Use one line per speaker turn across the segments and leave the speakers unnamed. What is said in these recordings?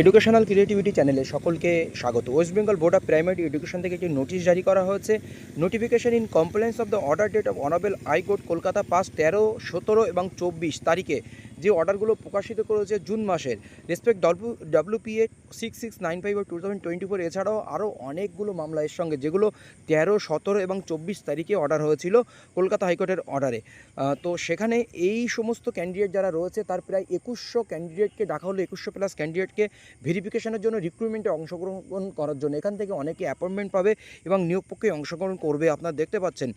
Educational creativity চ্যানেলে সকলকে স্বাগত। West Bengal board of primary education থেকে একটি নোটিশ জারি করা হয়েছে। Notification in compliance of the order date of honourable high court, Kolkata pass তেরো, সতেরো এবং চব্বিশ তারিখে যে অর্ডারগুলো প্রকাশিত করেছে জুন মাসের respect W WPA six six nine five two thousand twenty four এছাড়াও আরও অনেকগুলো মামলা এর সঙ্গে, যেগুলো তেরো, সতেরো এবং চব্বিশ তারিখে অর্ডার হয়েছিল কলকাতা হাইকোর্টের অর্ডারে তো সেখানে এই সমস্ত ক্যান্ডিডেট যারা রয়েছে, তার প্রায় একুশশো ক্যান্ডিডেটকে ডাকা হলো, একুশশো প্লাস ক্যান্ডিডেটকে ভেরিফিকেশনের জন্য রিক্রুটমেন্টে অংশগ্রহণ করার জন্য। এখান থেকে অনেকে অ্যাপয়েন্টমেন্ট পাবে এবং নিয়োগ পক্ষে অংশগ্রহণ করবে, আপনারা দেখতে পাচ্ছেন।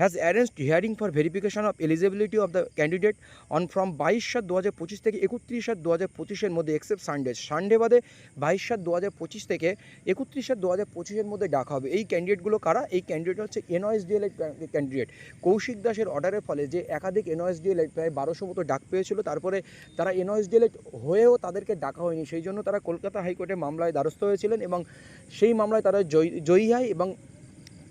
Has arranged hearing for verification of eligibility of the candidate on from বাইশ সাত দু হাজার পঁচিশ থেকে একত্রিশ সাত দু হাজার পঁচিশের মধ্যে এক্সেপ্ট সানডে সানডে বাদে বাইশ সাত দু হাজার পঁচিশ থেকে একত্রিশ সাত দু হাজার পঁচিশের মধ্যে ডাকা হবে। এই ক্যান্ডিডেটগুলো কারা? এই ক্যান্ডিডেট হচ্ছে এনওএসডিএল ক্যান্ডিডেট কৌশিক দাসের অর্ডারের ফলে যে একাধিক এনওএসডিএল প্রায় বারোশো মতো ডাক পেয়েছিল, তারপরে তারা এনওএসডিএল হয়েও তাদেরকে ডাকা হয়নি। সেই জন্য তারা কলকাতা হাইকোর্টে মামলায় দ্বারস্থ হয়েছিলেন এবং সেই মামলায় তারা জয়ী জয়ী হয় এবং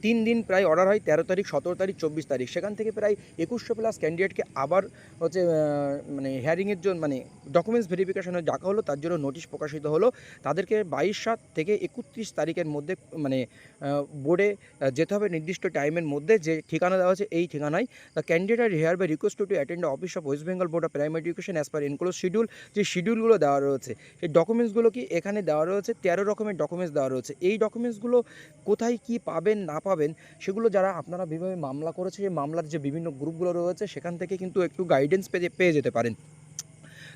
তিন দিন প্রায় অর্ডার হয়, তেরো তারিখ, সতেরো তারিখ, চব্বিশ তারিখ। সেখান থেকে প্রায় একুশশো প্লাস ক্যান্ডিডেটকে আবার, হচ্ছে মানে হিয়ারিংয়ের জন্য মানে ডকুমেন্টস ভেরিফিকেশনে ডাকা হলো, তার জন্য নোটিশ প্রকাশিত হলো। তাদেরকে বাইশ সাত থেকে একত্রিশ তারিখের মধ্যে মানে বোর্ডে যেতে হবে নির্দিষ্ট টাইমের মধ্যে। যে ঠিকানা দেওয়া আছে, এই ঠিকানায়। The candidate are hereby request to attend office of West Bengal board of primary education as per enclose schedule যে শিডিউলগুলো দেওয়া রয়েছে, সেই ডকুমেন্টসগুলো কি এখানে দেওয়া রয়েছে? তেরো রকমের ডকুমেন্টস দেওয়া রয়েছে। এই ডকুমেন্টসগুলো কোথায় কি পাবেন, না পাবেন সেগুলো যারা আপনারা বিভাগে মামলা করেছে মামলার যে বিভিন্ন গ্রুপগুলো রয়েছে, সেখান থেকে কিন্তু একটু গাইডেন্স পেয়ে পেয়ে যেতে পারেন।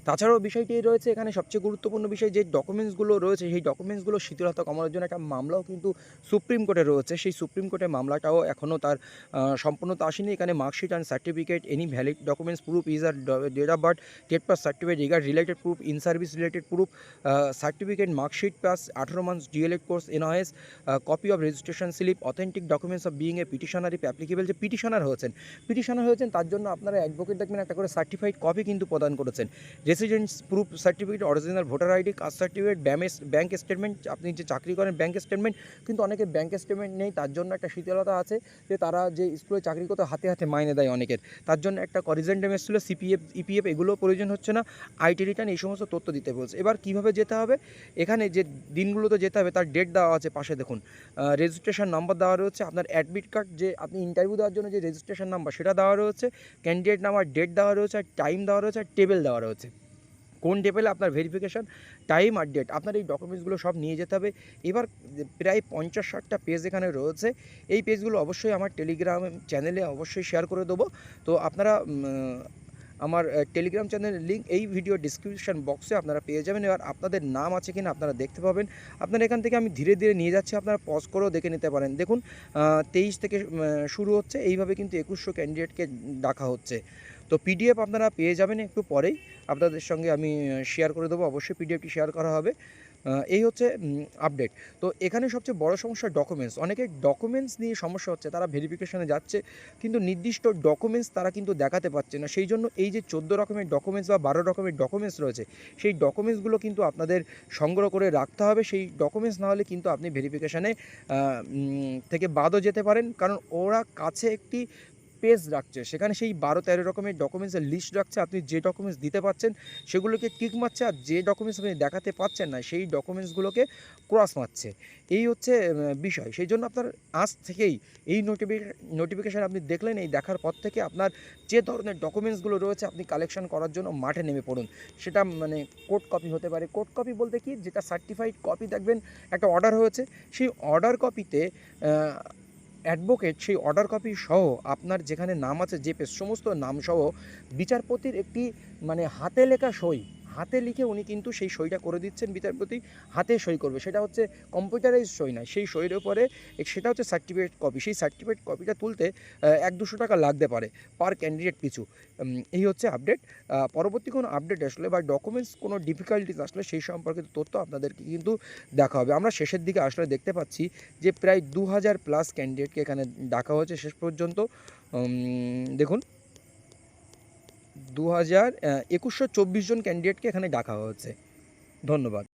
তাছাড়াও বিষয়টি রয়েছে এখানে সবচেয়ে গুরুত্বপূর্ণ বিষয় যে ডকুমেন্টসগুলো রয়েছে, সেই ডকুমেন্টসগুলো শিথিলতা কমানোর জন্য একটা মামলাও কিন্তু সুপ্রিম কোর্টে রয়েছে। সেই সুপ্রিম কোর্টের মামলাটাও এখনও তার সম্পূর্ণতা আসেনি। এখানে marksheet and certificate any valid documents proof is R date of birth date pass certificate regard related proof in service related proof certificate marksheet plus আঠারো months DElEd course NOS copy of registration slip authentic documents of being a petitioner if applicable যে petitioner হয়েছেন। Petitioner হয়েছেন, তার জন্য আপনারা advocate দেখবেন, একটা করে সার্টিফাইড কপি কিন্তু প্রদান করেছেন। Residence proof certificate original voter ID caste certificate bank statement আপনি যে চাকরি করেন ব্যাঙ্ক স্টেটমেন্ট কিন্তু অনেকের ব্যাঙ্ক স্টেটমেন্ট নেই, তার জন্য একটা শীতলতা আছে যে তারা যে স্কুলে চাকরি করতে হাতে হাতে মাইনে দেয় অনেকের। তার জন্য একটা করিজেন্ডেম এসেছিল সিপিএফ ইপিএফ এগুলো প্রয়োজন হচ্ছে না। আইটি রিটার্ন এই সমস্ত তথ্য দিতে বলছে। এবার কীভাবে যেতে হবে? এখানে যে দিনগুলোতে যেতে হবে, তার ডেট দেওয়া আছে পাশে দেখুন। রেজিস্ট্রেশন নাম্বার দেওয়া রয়েছে, আপনার অ্যাডমিট কার্ড যে আপনি ইন্টারভিউ দেওয়ার জন্য যে রেজিস্ট্রেশন নাম্বার সেটা দেওয়া রয়েছে। ক্যান্ডিডেট নাম্বার ডেট দেওয়া রয়েছে, আর টাইম দেওয়া রয়েছে, আর টেবিল দেওয়া রয়েছে। কোন টেবিলে আপনার ভেরিফিকেশান টাইম আর ডেট আপনার এই ডকুমেন্টসগুলো সব নিয়ে যেতে হবে। এবার প্রায় পঞ্চাশ ষাটটা পেজ এখানে রয়েছে। এই পেজগুলো অবশ্যই আমার টেলিগ্রাম চ্যানেলে অবশ্যই শেয়ার করে দেবো। তো আপনারা আমার টেলিগ্রাম চ্যানেলের লিঙ্ক এই ভিডিও ডিসক্রিপশন বক্সে আপনারা পেয়ে যাবেন। এবার আপনাদের নাম আছে কিনা আপনারা দেখতে পাবেন। আপনারা এখান থেকে আমি ধীরে ধীরে নিয়ে যাচ্ছি। আপনারা পজ করেও দেখে নিতে পারেন। দেখুন তেইশ থেকে শুরু হচ্ছে। এইভাবে কিন্তু একুশশো ক্যান্ডিডেটকে ডাকা হচ্ছে। তো পিডিএফ আপনারা পেয়ে যাবেন একটু পরেই। আপনাদের সঙ্গে আমি শেয়ার করে দেবো। অবশ্যই পিডিএফটি শেয়ার করা হবে। এই হচ্ছে আপডেট তো এখানে সবচেয়ে বড় সমস্যা ডকুমেন্টস অনেকে ডকুমেন্টস নিয়ে সমস্যা হচ্ছে, তারা ভেরিফিকেশানে যাচ্ছে, কিন্তু নির্দিষ্ট ডকুমেন্টস তারা কিন্তু দেখাতে পারছে না। সেই জন্য এই যে চোদ্দ রকমের ডকুমেন্টস বা বারো রকমের ডকুমেন্টস রয়েছে, সেই ডকুমেন্টসগুলো কিন্তু আপনাদের সংগ্রহ করে রাখতে হবে। সেই ডকুমেন্টস না হলে কিন্তু আপনি ভেরিফিকেশানে থেকে বাদও যেতে পারেন। কারণ ওরা কাছে একটি পেজ রাখছে। সেখানে সেই বারো তেরো রকমের ডকুমেন্টসের লিস্ট রাখছে। আপনি যে ডকুমেন্টস দিতে পারছেন সেগুলোকে টিক মারছে আর যে ডকুমেন্টস আপনি দেখাতে পারছেন না, সেই ডকুমেন্টসগুলোকে ক্রস মারছে। এই হচ্ছে বিষয়। সেই জন্য আপনার আজ থেকেই এই নোটিফিকেশান আপনি দেখলেন, এই দেখার পর থেকে আপনার যে ধরনের ডকুমেন্টসগুলো রয়েছে, আপনি কালেকশন করার জন্য মাঠে নেমে পড়ুন। সেটা মানে কোর্ট কপি হতে পারে। কোর্ট কপি বলতে কি, যেটা সার্টিফাইড কপি দেখবেন, একটা অর্ডার হয়েছে। সেই অর্ডার কপিতে অ্যাডভোকেট সেই অর্ডার কপি সহ আপনার যেখানে নাম আছে, যে সমস্ত নাম সহ বিচারপতির একটি মানে হাতে লেখা সই হাতে লিখে উনি কিন্তু সেই সইটা করে দিচ্ছেন বিচারপতি, হাতে সই করবে। সেটা হচ্ছে কম্পিউটারাইজ সই নয়, সেই সইয়ের উপরে সেটা হচ্ছে সার্টিফিকেট কপি সেই সার্টিফিকেট কপিটা তুলতে এক দুশো টাকা লাগতে পারে পার ক্যান্ডিডেট পিছু এই হচ্ছে আপডেট পরবর্তী কোনো আপডেট আসলে বা ডকুমেন্টস কোনো ডিফিকাল্টিস আসলে সেই সম্পর্কিত তথ্য আপনাদেরকে কিন্তু দেখা হবে। আমরা শেষের দিকে আসলে দেখতে পাচ্ছি যে প্রায় দু হাজার প্লাস ক্যান্ডিডেটকে এখানে ডাকা হয়েছে শেষ পর্যন্ত। দেখুন। দু হাজার একুশশো চব্বিশ জন ক্যান্ডিডেটকে এখানে ডাকা হয়েছে। ধন্যবাদ।